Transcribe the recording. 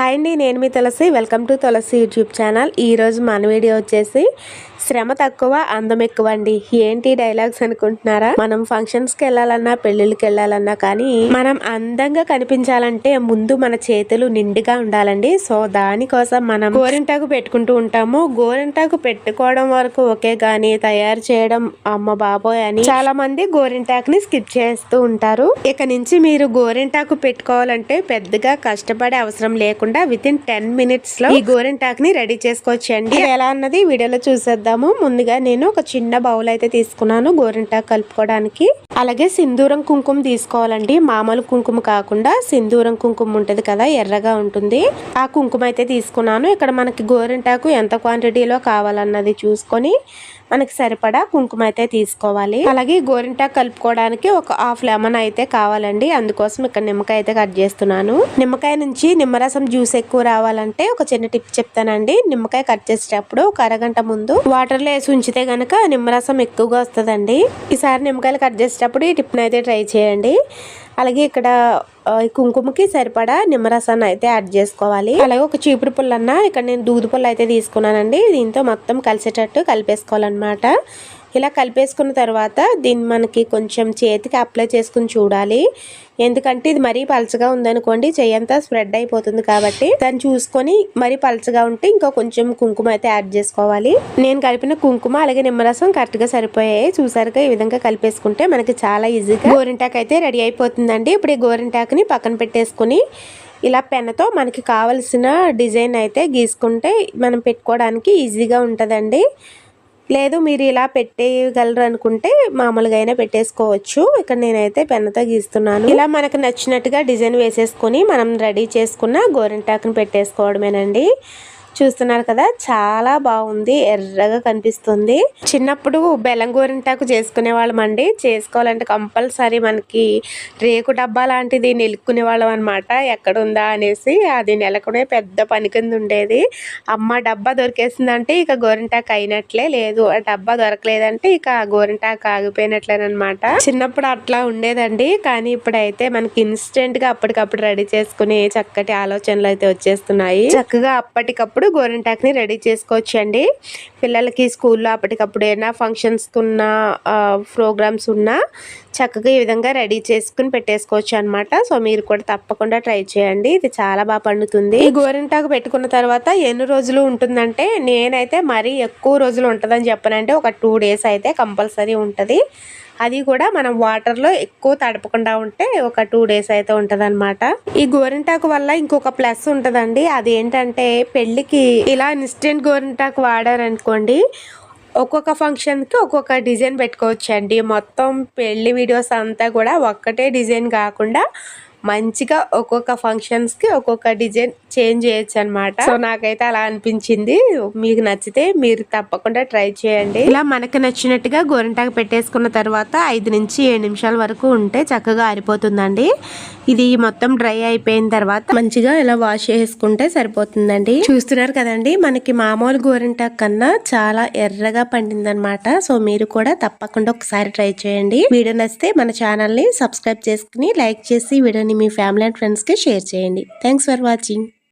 Hi అండి నేను మీ Tulasi. Welcome to Tulasi YouTube channel. ఈరోజు మన వీడియో వచ్చేసి శ్రమ తక్కువ అందం ఎక్కువ అండి ఏంటి డైలాగ్స్ అనుకుంటున్నారా? మనం ఫంక్షన్స్కి వెళ్ళాలన్నా పెళ్ళిళ్ళకి వెళ్ళాలన్నా కానీ మనం అందంగా కనిపించాలంటే ముందు మన చేతులు నిండుగా ఉండాలండి. సో దానికోసం మనం గోరింటాకు పెట్టుకుంటూ ఉంటాము. గోరింటాకు పెట్టుకోవడం వరకు ఓకే గాని తయారు చేయడం అమ్మ బాబోయ్ అని చాలా మంది గోరింటాకుని స్కిప్ చేస్తూ ఉంటారు. ఇక నుంచి మీరు గోరింటాకు పెట్టుకోవాలంటే పెద్దగా కష్టపడే అవసరం లేకుండా విత్ ఇన్ టెన్ మినిట్స్లో ఈ గోరింటాకుని రెడీ చేసుకోవచ్చండి. ఎలా అన్నది వీడియోలో చూసేద్దాము ముందుగా నేను ఒక చిన్న బౌల్ అయితే తీసుకున్నాను గోరింటాకు కలుపుకోవడానికి. అలాగే సింధూరం కుంకుమ తీసుకోవాలండి. మామూలు కుంకుమ కాకుండా సింధూరం కుంకుమ ఉంటుంది కదా ఎర్రగా ఉంటుంది. ఆ కుంకుమ అయితే తీసుకున్నాను. ఇక్కడ మనకి గోరింటాకు ఎంత క్వాంటిటీలో కావాలన్నది చూసుకొని మనకి సరిపడా కుంకుమ అయితే తీసుకోవాలి. అలాగే గోరింటాకు కలుపుకోవడానికి ఒక హాఫ్ లెమన్ అయితే కావాలండి. అందుకోసం ఇక్కడ నిమ్మకాయ అయితే కట్ చేస్తున్నాను. నిమ్మకాయ నుంచి నిమ్మరసం జ్యూస్ ఎక్కువ రావాలంటే ఒక చిన్న టిప్ చెప్తానండి. నిమ్మకాయ కట్ చేసేటప్పుడు ఒక అరగంట ముందు వాటర్లో వేసి ఉంచితే గనక నిమ్మరసం ఎక్కువగా వస్తుందండి. ఈసారి నిమ్మకాయలు కట్ చేసేటప్పుడు ఈ టిప్ని అయితే ట్రై చేయండి. అలాగే ఇక్కడ కుంకుమకి సరిపడా నిమ్మరసాన్ని అయితే యాడ్ చేసుకోవాలి. అలాగే ఒక చీపుడు పుల్లన్న ఇక్కడ నేను దూది పుల్ల అయితే తీసుకున్నానండి. దీంతో మొత్తం కలిసేటట్టు కలిపేసుకోవాలన్నమాట. ఇలా కలిపేసుకున్న తర్వాత దీన్ని మనకి కొంచెం చేతికి అప్లై చేసుకుని చూడాలి. ఎందుకంటే ఇది మరీ పలచగా ఉందనుకోండి చెయ్యంతా స్ప్రెడ్ అయిపోతుంది కాబట్టి దాన్ని చూసుకొని మరీ పలచగా ఉంటే ఇంకా కొంచెం కుంకుమ అయితే యాడ్ చేసుకోవాలి. నేను కలిపిన కుంకుమ అలాగే నిమ్మరసం కరెక్ట్గా సరిపోయాయి. చూసారుగా ఈ విధంగా కలిపేసుకుంటే మనకి చాలా ఈజీగా గోరింటాక్ అయితే రెడీ అయిపోతుందండి. ఇప్పుడు ఈ గోరింటాకుని పక్కన పెట్టేసుకుని ఇలా పెన్తో మనకి కావలసిన డిజైన్ అయితే గీసుకుంటే మనం పెట్టుకోవడానికి ఈజీగా ఉంటుందండి. లేదు మీరు ఇలా పెట్టేయగలరు అనుకుంటే మామూలుగా అయినా పెట్టేసుకోవచ్చు. ఇక్కడ నేనైతే పెన్నతో గీస్తున్నాను. ఇలా మనకు నచ్చినట్టుగా డిజైన్ వేసేసుకొని మనం రెడీ చేసుకున్న గోరింటాకుని పెట్టేసుకోవడమేనండి. చూస్తున్నారు కదా చాలా బాగుంది ఎర్రగా కనిపిస్తుంది. చిన్నప్పుడు బెల్లం గోరింటాకు చేసుకునే వాళ్ళం అండి చేసుకోవాలంటే కంపల్సరీ మనకి రేకు డబ్బా లాంటిది నిలుక్కునే వాళ్ళం అనమాట ఎక్కడుందా అనేసి అది నెలకునే పెద్ద పని కింద ఉండేది. అమ్మ డబ్బా దొరికేసిందంటే ఇక గోరింటాకు అయినట్లే లేదు. ఆ డబ్బా దొరకలేదంటే ఇక గోరింటాకు ఆగిపోయినట్లేనమాట చిన్నప్పుడు అట్లా ఉండేదండి. కానీ ఇప్పుడైతే మనకి ఇన్స్టెంట్గా అప్పటికప్పుడు రెడీ చేసుకునే చక్కటి ఆలోచనలు అయితే వచ్చేస్తున్నాయి. చక్కగా అప్పటికప్పుడు గోరింటాకుని రెడీ చేసుకోవచ్చండి. పిల్లలకి స్కూల్లో అప్పటికప్పుడు ఏమైనా ఫంక్షన్స్ ఉన్న ప్రోగ్రామ్స్ ఉన్నా చక్కగా ఈ విధంగా రెడీ చేసుకుని పెట్టేసుకోవచ్చు అనమాట సో మీరు కూడా తప్పకుండా ట్రై చేయండి. ఇది చాలా బాగా పండుతుంది. ఈ గోరింటాకు పెట్టుకున్న తర్వాత ఎన్ని రోజులు ఉంటుందంటే నేనైతే మరీ ఎక్కువ రోజులు ఉంటుందని చెప్పనంటే ఒక టూ డేస్ అయితే కంపల్సరీ ఉంటుంది. అది కూడా మనం వాటర్లో ఎక్కువ తడపకుండా ఉంటే ఒక టూ డేస్ అయితే ఉంటదన్నమాట. ఈ గోరింటాకు వల్ల ఇంకొక ప్లస్ ఉంటదండి. అది ఏంటంటే పెళ్ళికి ఇలా ఇన్స్టెంట్ గోరింటాకు వాడారనుకోండి ఒక్కొక్క ఫంక్షన్కి ఒక్కొక్క డిజైన్ పెట్టుకోవచ్చండి. మొత్తం పెళ్ళి వీడియోస్ అంతా కూడా ఒక్కటే డిజైన్ కాకుండా మంచిగా ఒక్కొక్క ఫంక్షన్స్కి ఒక్కొక్క డిజైన్ చేంజ్ చేయొచ్చు అనమాట సో నాకైతే అలా అనిపించింది. మీకు నచ్చితే మీరు తప్పకుండా ట్రై చేయండి. ఇలా మనకు నచ్చినట్టుగా గోరింటాకు పెట్టేసుకున్న తర్వాత ఐదు నుంచి ఏడు నిమిషాల వరకు ఉంటే చక్కగా ఆరిపోతుందండి. ఇది మొత్తం డ్రై అయిపోయిన తర్వాత మంచిగా ఇలా వాష్ చేసుకుంటే సరిపోతుందండి. చూస్తున్నారు కదండి మనకి మామూలు గోరింటాకు కన్నా చాలా ఎర్రగా పండిందనమాట సో మీరు కూడా తప్పకుండా ఒకసారి ట్రై చేయండి. వీడియో నచ్చితే మన ఛానల్ని సబ్స్క్రైబ్ చేసుకుని లైక్ చేసి వీడియోని మీ ఫ్యామిలీ అండ్ ఫ్రెండ్స్కి షేర్ చేయండి. Thanks for watching